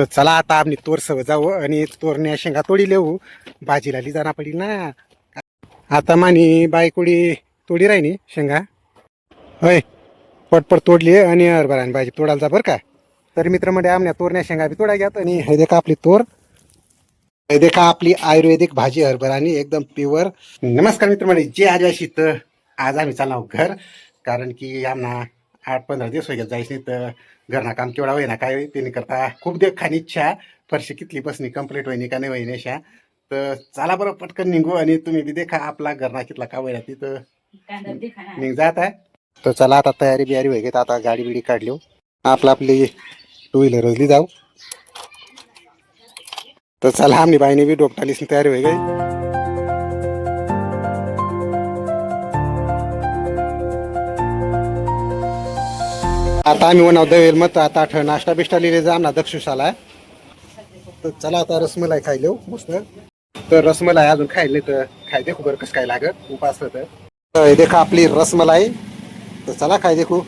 तर चला आता आम्ही तोर सव जाऊ आणि तोरण्या शेंगा तोडी लेऊ. भाजीला लिजाना जाणार ना. आता मानी बायकोडी तोडी राहिनी शेंगा. होय पटपट तोडली आणि हरभरा आणि भाजी तोडायला जा बरं का. तर मित्र म्हणजे आमच्या तोरण्या शेंगा बी तोडा घ्यात आणि हे देखा आपली तोर. हे देखा आपली आयुर्वेदिक भाजी हरभरा आणि एकदम प्युअर नमस्कार मित्र म्हणजे जे आज अशी तर आज आम्ही चालणार घर कारण की आम्हाला आठ पंधरा दिवस वगैरे जायचं नाही तर घरना काम केवढा होईना काय त्यांनी करता खूप देव खाणी इच्छा फरशी कितली बसणी कंप्लीट होईनी का नाही होईनी अशा. तर चला बरं पटकन निघू आणि तुम्ही बी देखा आपला घरना कितला का होईना तिथं. निघ जात आहे तर चला आता तयारी बियारी वगैरे आता गाडी बिडी काढली आपलं आपली टू व्हीलर जाऊ. तर चला आम्ही बाईने बी डोपटालीस तयारी वगैरे आता आम्ही म्हणाव दवेल मत आता आठ नाश्ता बिष्टा लिहिले जा आमना दक्षुशाला तर चला आता रसमलाई खायले मस्त. तर रसमलाई अजून खायले तर खाय देखू बरं कसं काय लागत उपास तर हे देखा आपली रसमलाई. तर चला खाय देखू.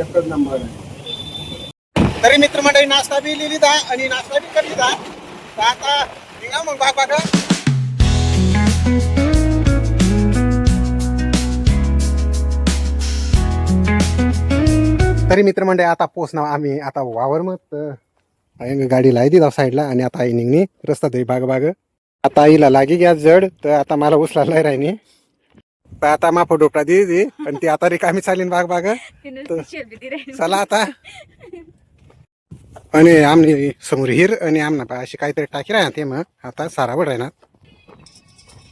एकच नंबर तरी मित्र मंडळी नाश्ता बी लिहिली जा आणि नाश्ता बी करली जा. आता निघा मग बाग तरी मित्रमंडळी आता पोचणार आम्ही आता वावर मग गाडी लाय दिला साईडला आणि आता आई निघणी रस्ता तरी बाग बाग आता आईला लागी घ्या जड तर आता मला उचला लय राहिनी तर आता माफ डोपटा दे दे पण ती आता रिकामी चालीन बाग बाग चला आता. आणि आमनी समोर हिर आणि आमना बा अशी काहीतरी टाकी राहणार ते मग. आता सारावड राहणार.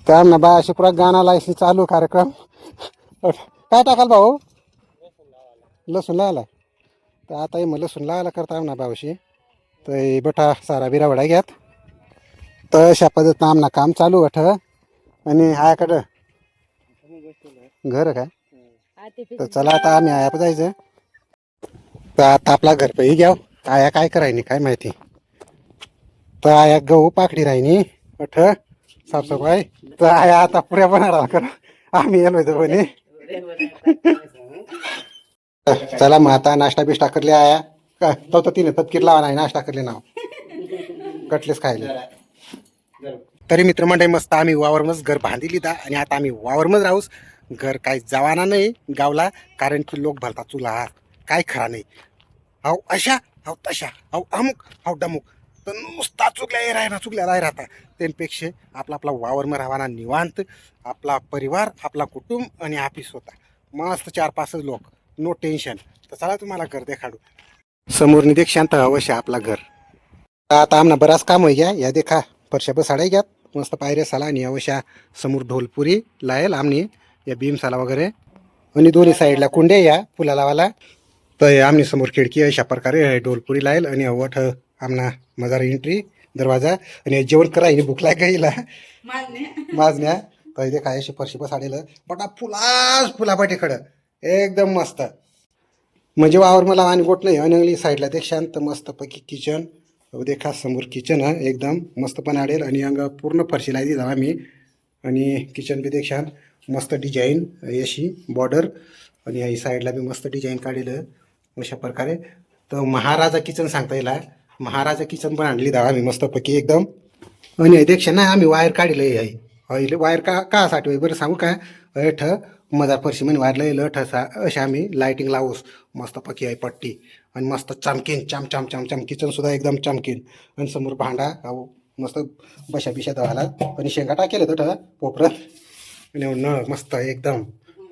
तर आमना बा अशी पुरा गाणा लायसी चालू कार्यक्रम. काय टाकाल भाऊ? लसूण लावला तर आता मग लसूण लावायला करता आमना भाऊशी. तर बठा सारा बिरावडा घ्यात. तर अशा पद्धतीनं आमना काम चालू अठ आणि आयाकडं घर काय? तर चला आता आम्ही आया जायचं. तर आता आपला घरपंही घ्याव. आया काय करायनी काय माहिती. तर आया गहू पाकडी राहिनी. अठ. साफसफाई. तर आया आता पुऱ्या बनणार कर आम्ही येलो होतो चला मग आता नाश्ता बिष्टा करले आया. का तो तर तिने तपकीर लावा नाही नाश्ता करले नाव. कटलेस खायले. तरी मित्रमंडळी मस्त आम्ही वावरमच घर बांधिली दा आणि आता आम्ही वावरमच राहूस. घर काही जावाना नाही गावला कारण की लोक भलता चुला काय खरा नाही. अहो अशा अहो तशा अहो अमुक अहो डमुक. तर नुसता चुकल्या हे राहणार चुकल्या राही राहता. त्यांपेक्षा आपला आपला वावरमा राहवाना निवांत. आपला परिवार आपला कुटुंब आणि आपली स्वतः. मस्त चार पाचच लोक. नो टेन्शन तर चला तुम्हाला घर देखाडू. समोर निदेख शांत अवश्य आपला घर. आता आमना बराच काम होई घ्या या देखा परशा बसाड्या घ्यात. मस्त पायऱ्या साला आणि अवश्या समोर ढोलपुरी लायल आमनी या भीमसाला वगैरे. आणि दोन्ही साईडला कुंड्या या फुला लावाला तर आमनी समोर खिडकी अशा प्रकारे ढोलपुरी लायल आणि अवठ आमना मजार एंट्री दरवाजा. आणि जेवण करायला भूक लाग गेला माजण्या. तर काय अशी फरशी बसाडेलं बटा फुलाच फुलापाटी खडं. एकदम मस्त. म्हणजे वावर मला आणि गोट नाही अनंगली साईडला ते शांत मस्तपैकी किचन देखा समोर किचन आहे एकदम मस्त पण आडेल आणि अंग पूर्ण फरशीला दिला आम्ही आणि किचन बी देख मस्त डिझाईन अशी बॉर्डर आणि ही साईडला बी मस्त डिझाईन काढलेलं अशा प्रकारे. तर महाराजा किचन सांगता येईल महाराजा किचन पण आणली दहा आम्ही मस्तपैकी एकदम. आणि देक्षा ना आम्ही वायर काढलं आहे. वायर का कासाठी बरं सांगू काय अठ मजार फरशी म्हणे वायर ठसा अशी असा अशा आम्ही लाईटिंग लावूस. मस्त पकी आहे पट्टी. आणि मस्त चमकीन चम चम चम चम. किचन सुद्धा एकदम चमकीन. आणि समोर भांडा अहो मस्त बशा बिशा दवाला आणि शेंगा टाकेल तर पोपरत. आणि नळ मस्त एकदम.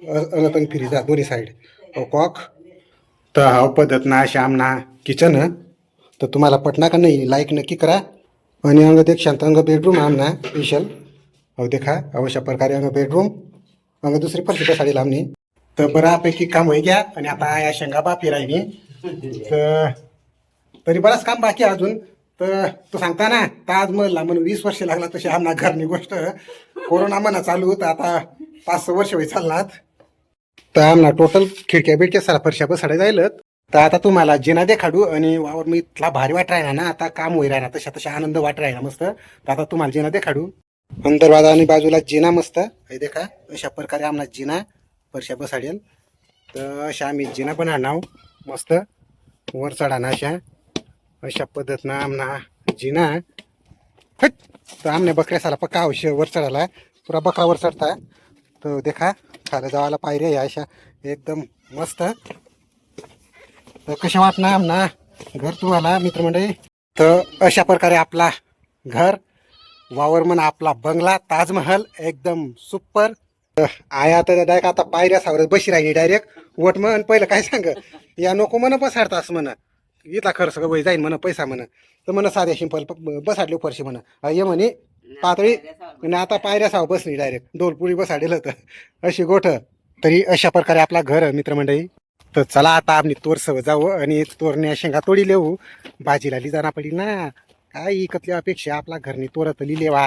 अलग फिरी जा दोन्ही साईड कॉक. तर हा पद्धत ना श्याम ना किचन तर तुम्हाला पटना का नाही लाईक नक्की करा. आणि अंग देख शांत अंग बेडरूम आमना स्पेशल अहो देखा अवश्य प्रकारे अंग बेडरूम मग दुसरी फरशी साडी लावणी. तर बऱ्यापैकी काम होई घ्या आणि आता या शेंगा बापी राहिली तर तरी बराच काम बाकी अजून. तर तू सांगता ना ताजमहलला म्हणून वीस वर्ष लागला तशी आमना घरनी गोष्ट. कोरोना म्हणा चालू तर आता पाच सहा वर्ष होई चाललात तर आमना टोटल खिडक्या बिडक्या सारा फरशा बसाडे जायलत तर आता तुम्हाला जिना देखाडू आणि वावर मी इथला भारी वाट राहिला ना आता काम होई राहिला तशा तशा आनंद वाट राहिना मस्त. तर आता तुम्हाला जिना देखाडू. दरवाजा आणि बाजूला जिना मस्त. हे देखा अशा प्रकारे आम्हाला जिना फरशा बसाडेल. तर अशा आम्ही जिना पण आणाव. मस्त. वर चढाना अशा. अशा पद्धतीनं आमना जिना. हट तर आमने बकऱ्यासाला पक्का औषध वर चढायला. पुरा बकरा वर चढता. तर देखा खाली जावाला पायऱ्या या अशा. एकदम मस्त. तर कशा वाटणार आमना? घर तुम्हाला मित्रमंडळी? तर अशा प्रकारे आपला घर वावर म्हणा आपला बंगला ताजमहल एकदम सुपर. आया तर डायरेक्ट आता पायऱ्या सावरत बशी राहिली डायरेक्ट. वट म्हण पहिलं काय सांग? या नको म्हण बसाडतास म्हण. इथला खर्च वय जाईन म्हण पैसा म्हण. तर म्हण साध्या शिंपल बसाडली उपरशी म्हण. ये म्हणे पातळी. आणि आता पायऱ्या साव बसली डायरेक्ट. डोलपुरी बसाडेल तर अशी गोठ. तरी अशा प्रकारे आपला घर मित्रमंडळी. तर चला आता आम्ही तोरसव जाऊ आणि तोरण्या शेंगा तोडी लेऊ भाजीला लिजाना पडी ना. काय इकतल्या अपेक्षा आपला घरनी तोरत लिलेवा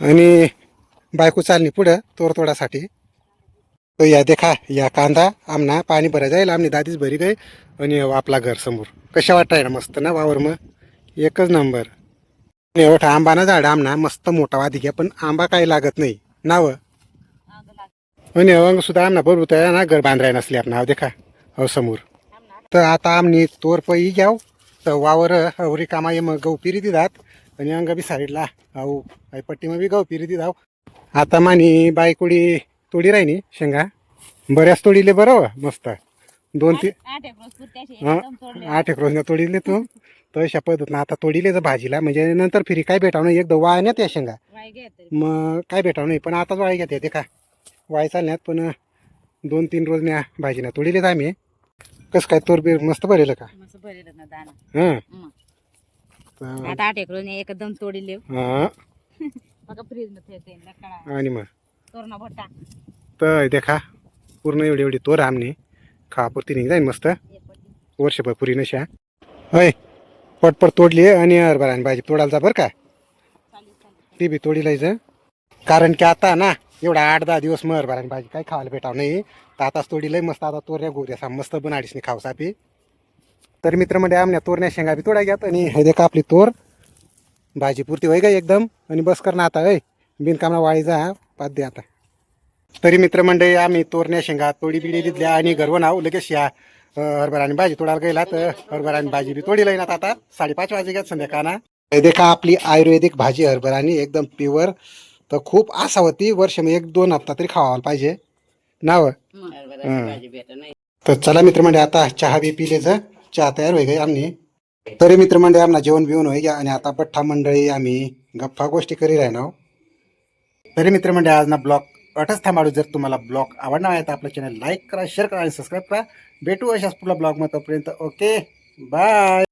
आणि बायको चालली पुढं तोर तोडासाठी. तर या देखा या कांदा आमना पाणी भरा जाईल आमनी दादीच भरी गई आणि आपला घर समोर. कशा वाटाय ना मस्त ना वावर मग एकच नंबर. एवढा आंबा ना झाड आमना मस्त मोठा वादी घ्या पण आंबा काही लागत नाही. नाव? आणि अंग सुद्धा आमना बरोबर ना घर बांधराय नसले आपण नाव देखा हो समोर. तर आता आमनी तोर पई घ्याव तर वावर हवरी कामा ये मग गहू पिरी दिदात आणि अंग बी साईडला अहो आई पट्टी मग बी गहू पिरी दिदाव आता मानी बायकुडी तोडी राहिनी शेंगा. बऱ्याच तोडीले बरं मस्त. दोन तीन आठ एक रोज पुरत्याशी हा, एकदम तोडले. आठ एक रोज तोडीले तू. तर अशा पद्धतीनं आता तोडीले तर भाजीला म्हणजे नंतर फिरी काय भेटाव नाही एकदा वाय त्या शेंगा. मग काय भेटाव नाही पण आताच वाय घेते ते का वाय चालण्यात पण दोन तीन रोज न्या भाजीना तोडीलेच आम्ही. कसं काय तोर बीर मस्त भरेल का? हां. हां. फ्रीजमध्ये ठेवते नकडा आणि मग? तोरणा भट्टा तर देखा पूर्ण एवढी एवढी तोर आमनी. खापुरती निघ जाईन मस्त. वर्षभर पुरी नशा. होय. पटपट तोडली आणि हरभरा आणि भाजी तोडायला जा बरं का. ती बी तोडी लायचं कारण की आता ना एवढा आठ दहा दिवस मग हरभरा आणि भाजी काही खायला भेटाव नाही. तर आताच तोडी लय मस्त. आता तोरण्या गोऱ्या सा मस्त बनाडीसनी खाऊ सापी तर मित्र म्हणजे आमच्या तोरण्या शेंगा बी तोडा घ्यात आणि हे देखा आपली तोर. भाजी पुरती होय का एकदम. आणि बस कर ना आता होय. बिनकामना वाळी जा पाच दे आता. तरी मित्रमंडळी आम्ही तोरण्या शेंगा तोडी बिडी दिल्या आणि घरवं नाव लगेच या हरभरा आणि भाजी तोडायला गेला तर हरभरा आणि भाजी बी तोडी लाईन आता. साडेपाच वाजे घ्यात संध्याकाळना. हे देखा आपली आयुर्वेदिक भाजी हरभरा आणि एकदम प्युअर तर खूप आसावती वर्ष म्हणजे एक दोन हप्ता तरी खावायला पाहिजे. नाव. तर चला मित्रमंडळी आता चहा बी पिलेचं चहा तयार होई गई आम्ही तरी मित्रमंडळी आम्हाला जेवण बिवून होई गया आणि आता पठ्ठा मंडळी आम्ही गप्पा गोष्टी करी राहणार तरी मित्रमंडळी आज ना ब्लॉग अटच थांबाडू. जर तुम्हाला ब्लॉग आवडणार आहे तर आपलं चॅनल लाईक करा शेअर करा आणि सबस्क्राईब करा. भेटू अशाच पुढल्या ब्लॉगमध्ये तोपर्यंत. Okay bye